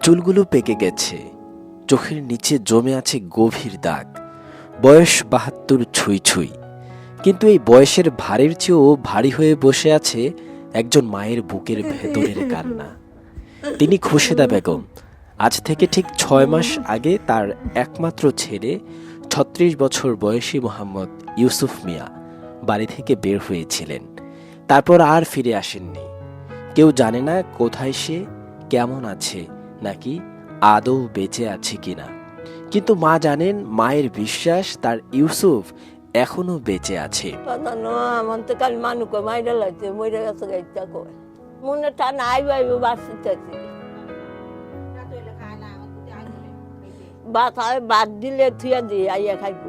চুলগুলো পেকে গেছে, চোখের নিচে জমে আছে গভীর দাগ, বয়স বাহাত্তর ছুঁই ছুঁই। কিন্তু এই বয়সের ভারের চেয়েও ভারী হয়ে বসে আছে একজন মায়ের বুকের ভেতরের কান্না। তিনি খুশেদা বেগম, আজ থেকে ঠিক ছয় মাস আগে তার একমাত্র ছেলে, ছত্রিশ বছর বয়সী মোহাম্মদ ইউসুফ মিয়া, বাড়ি থেকে বের হয়েছিলেন। তারপর আর ফিরে আসেননি। কেউ জানে না কোথায় সে, কেমন আছে, নাকি আদৌ বেঁচে আছে কিনা। কিন্তু মা জানেন মায়ের বিশ্বাস তার ইউসুফ এখনও বেঁচে আছে। কাল মাইরা লাগছে কয় ভাত দিলে থুয়া দিয়ে আইয়া খাইব।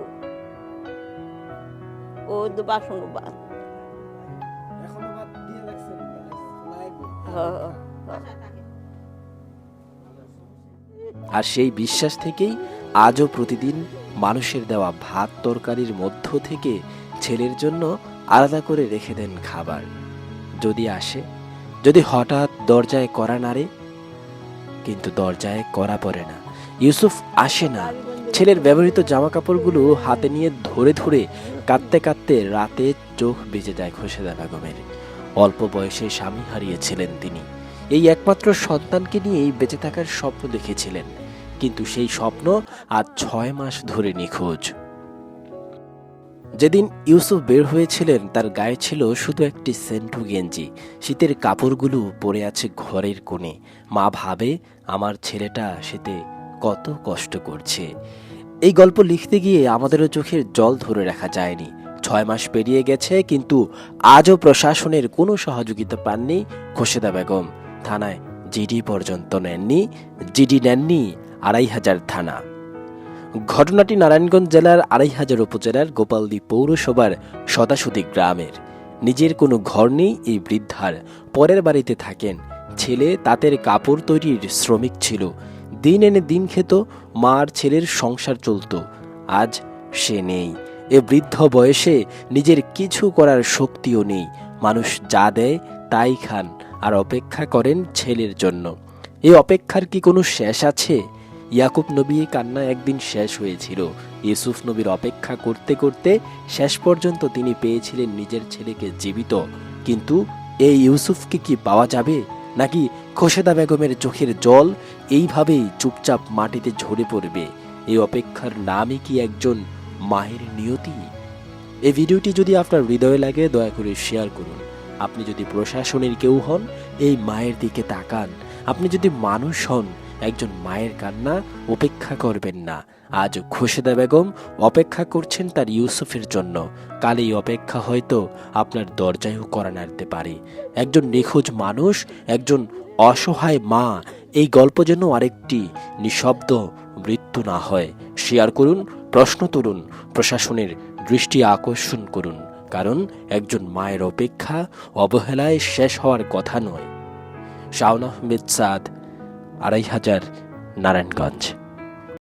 ও তো বাসন ভাত আর সেই বিশ্বাস থেকেই আজও প্রতিদিন মানুষের দেওয়া ভাত তরকারির মধ্য থেকে ছেলের জন্য আলাদা করে রেখে দেন খাবার। যদি আসে, যদি হঠাৎ দরজায় করা নাড়ে কিন্তু দরজায় করা পড়ে না। ইউসুফ আসে না। ছেলের ব্যবহৃত জামা কাপড়গুলো হাতে নিয়ে ধরে ধরে কাঁদতে কাঁদতে রাতে চোখ বেজে যায় খোশেদা বেগমের অল্প বয়সে স্বামী হারিয়েছিলেন তিনি। এই একমাত্র সন্তানকে নিয়েই বেঁচে থাকার স্বপ্ন দেখেছিলেন। কিন্তু সেই স্বপ্ন আজ ছয় মাস ধরে নিখোঁজ। যেদিন ইউসুফ বের হয়েছিলেন, তার গায়ে ছিল শুধু একটি সেন্টু গেঞ্জি। শীতের কাপড়গুলো পরে আছে ঘরের কোণে। মা ভাবে, আমার ছেলেটা শীতে কত কষ্ট করছে। এই গল্প লিখতে গিয়ে আমাদেরও চোখের জল ধরে রাখা যায়নি। ছয় মাস পেরিয়ে গেছে, কিন্তু আজও প্রশাসনের কোনো সহযোগিতা পাননি খোশেদা বেগম। থানায় জিডি পর্যন্ত নেননি, জিডি নেননি আড়াই হাজার থানা। ঘটনাটি নারায়ণগঞ্জ জেলার আড়াই হাজার উপজেলার গোপালদি পৌরসভার সদাসুদি গ্রামের। নিজের কোনো ঘর নেই, এই বৃদ্ধার পরের বাড়িতে থাকেন। ছেলে তাঁতের কাপড় তৈরির শ্রমিক ছিল। দিন এনে দিন খেত মা আর ছেলের সংসার চলত। আজ সে নেই। এ বৃদ্ধ বয়সে নিজের কিছু করার শক্তিও নেই। মানুষ যা দেয়, তাই খান আর অপেক্ষা করেন ছেলের জন্য। এই অপেক্ষার কি কোনো শেষ আছে? ইয়াকুব নবী কান্না একদিন শেষ হয়েছিল। ইউসুফ নবীর অপেক্ষা করতে করতে শেষ পর্যন্ত তিনি পেয়েছিলেন নিজের ছেলেকে জীবিত। কিন্তু এই ইউসুফকে কি পাওয়া যাবে? নাকি খোশেদা বেগমের চোখের জল এইভাবেই চুপচাপ মাটিতে ঝরে পড়বে? এই অপেক্ষার নামই কি একজন মায়ের নিয়তি। এই ভিডিওটি যদি আপনার হৃদয়ে লাগে, দয়া করে শেয়ার করুন। আপনি যদি প্রশাসনের কেউ হন, এই মায়ের দিকে তাকান। আপনি যদি মানুষ হন, একজন মায়ের কান্না উপেক্ষা করবেন না। আজ খোশেদা বেগম অপেক্ষা করছেন তার ইউসুফের জন্য। কাল এই অপেক্ষা হয়তো আপনার দরজায়ও করা নাড়তে পারে। একজন নিখোঁজ মানুষ, একজন অসহায় মা, এই গল্প যেন আরেকটি নিঃশব্দ মৃত্যু না হয়। শেয়ার করুন প্রশ্ন তুলুন, প্রশাসনের দৃষ্টি আকর্ষণ করুন, কারণ একজন মায়ের অপেক্ষা অবহেলায় শেষ হওয়ার কথা নয়। শাওন আহমেদ সাদ, আড়াই হাজার নারায়ণগঞ্জ।